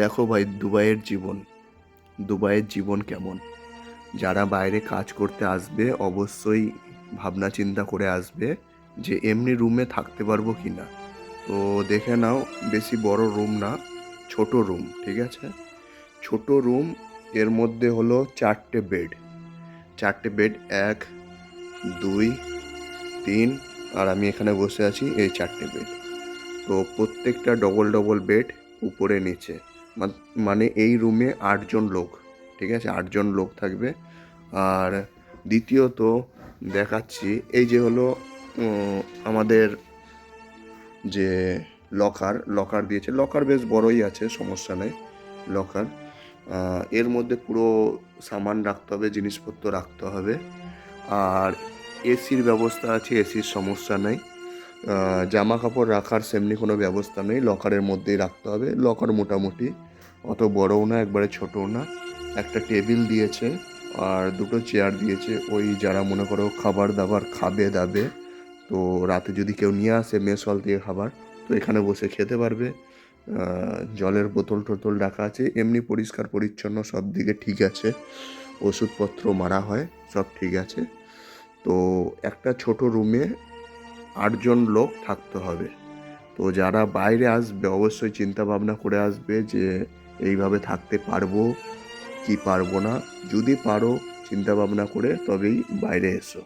দেখো ভাই, দুবাইয়ের জীবন। দুবাইয়ের জীবন কেমন? যারা বাইরে কাজ করতে আসবে, অবশ্যই ভাবনা চিন্তা করে আসবে যে এমনি রুমে থাকতে পারব কি না তো দেখে নাও, বেশি বড় রুম না, ছোট রুম ঠিক আছে? ছোট রুম এর মধ্যে হলো চারটে বেড চারটে বেড এক, দুই, তিন, আর আমি এখানে বসে আছি, এই চারটে বেড তো প্রত্যেকটা ডবল ডবল বেড উপরে নিচে। মানে এই রুমে আটজন লোক, ঠিক আছে? আটজন লোক থাকবে। আর দ্বিতীয়ত দেখাচ্ছি, এই যে হলো আমাদের যে লকার লকার দিয়েছে। লকার বেশ বড়ই আছে, সমস্যা নেই, লকার। এর মধ্যে পুরো সামান রাখতে হবে, জিনিসপত্র রাখতে হবে। আর এসির ব্যবস্থা আছে, এসির সমস্যা নেই। জামা কাপড় রাখার সেমনি কোনো ব্যবস্থা নেই। লকারের মধ্যেই রাখতে হবে। লকার মোটামুটি। অত বড়ও না, একবারে ছোটও না। একটা টেবিল দিয়েছে আর দুটো চেয়ার দিয়েছে। ওই যারা মনে করো খাবার দাবার খাবে দাবে, তো রাতে যদি কেউ নিয়ে আসে মেস হল থেকে খাবার, তো এখানে বসে খেতে পারবে। জলের বোতল টোতল রাখা আছে। এমনি পরিষ্কার পরিচ্ছন্ন সব দিকে ঠিক আছে। ওষুধপত্র মারা হয়, সব ঠিক আছে। তো একটা ছোট রুমে আটজন লোক থাকতে হবে। তো যারা বাইরে আসবে, অবশ্যই চিন্তা ভাবনা করে আসবে যে, এইভাবে থাকতে পারব কি পারব না। যদি পারো চিন্তা ভাবনা করে তবেই বাইরে এসো।